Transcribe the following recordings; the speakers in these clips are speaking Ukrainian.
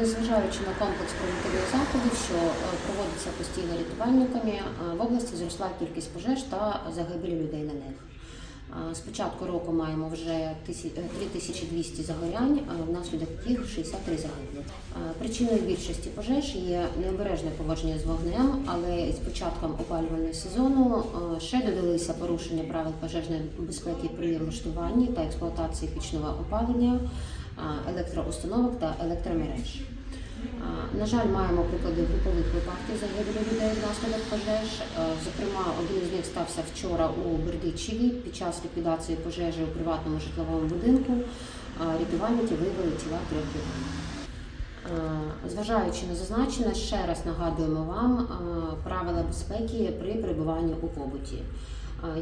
Незважаючи на комплекс превентивних заходів, що е, проводиться постійно рятувальниками, е, в області зросла кількість пожеж та загибелі людей на них. Е, З початку року маємо вже тисі- е, 3200 загорянь, е, внаслідок яких 63 загиблих. Е, Причиною більшості пожеж є необережне поводження з вогнем, але з початком опалювального сезону е, ще додалися порушення правил пожежної безпеки при влаштуванні та експлуатації пічного опалення, е, електроустановок та електромереж. На жаль, маємо приклади групових випадків загибелі людей внаслідок пожеж. Зокрема, один з них стався вчора у Бердичеві під час ліквідації пожежі у приватному житловому будинку. Рятувальники виявили тіла трьох людей. Зважаючи на зазначене, ще раз нагадуємо вам правила безпеки при перебуванні у побуті.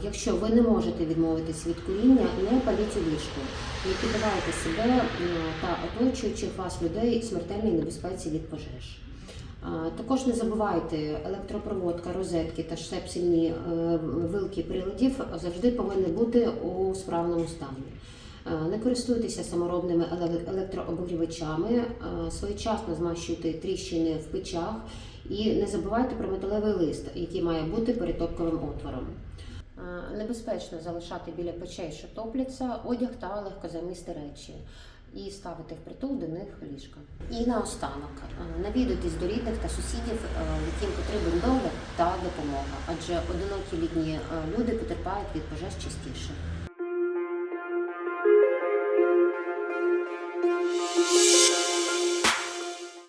Якщо ви не можете відмовитись від куріння, не паліть у ліжку, не піддавайте себе та оточуючих вас людей смертельній небезпеці від пожеж. Також не забувайте, електропроводка, розетки та штепсельні е, вилки приладів завжди повинні бути у справному стані. Не користуйтеся саморобними еле- електрообогрівачами, своєчасно змащуйте тріщини в печах і не забувайте про металевий лист, який має бути перед топковим отвором. Е, Небезпечно залишати біля печей, що топляться, одяг та легкозамісти речі і ставити в притул до них ліжка. І наостанок навідатись навідуйтесь до рідних та сусідів, е, яким потрібен догляд та допомога, адже одинокі літні е, люди потерпають від пожеж частіше.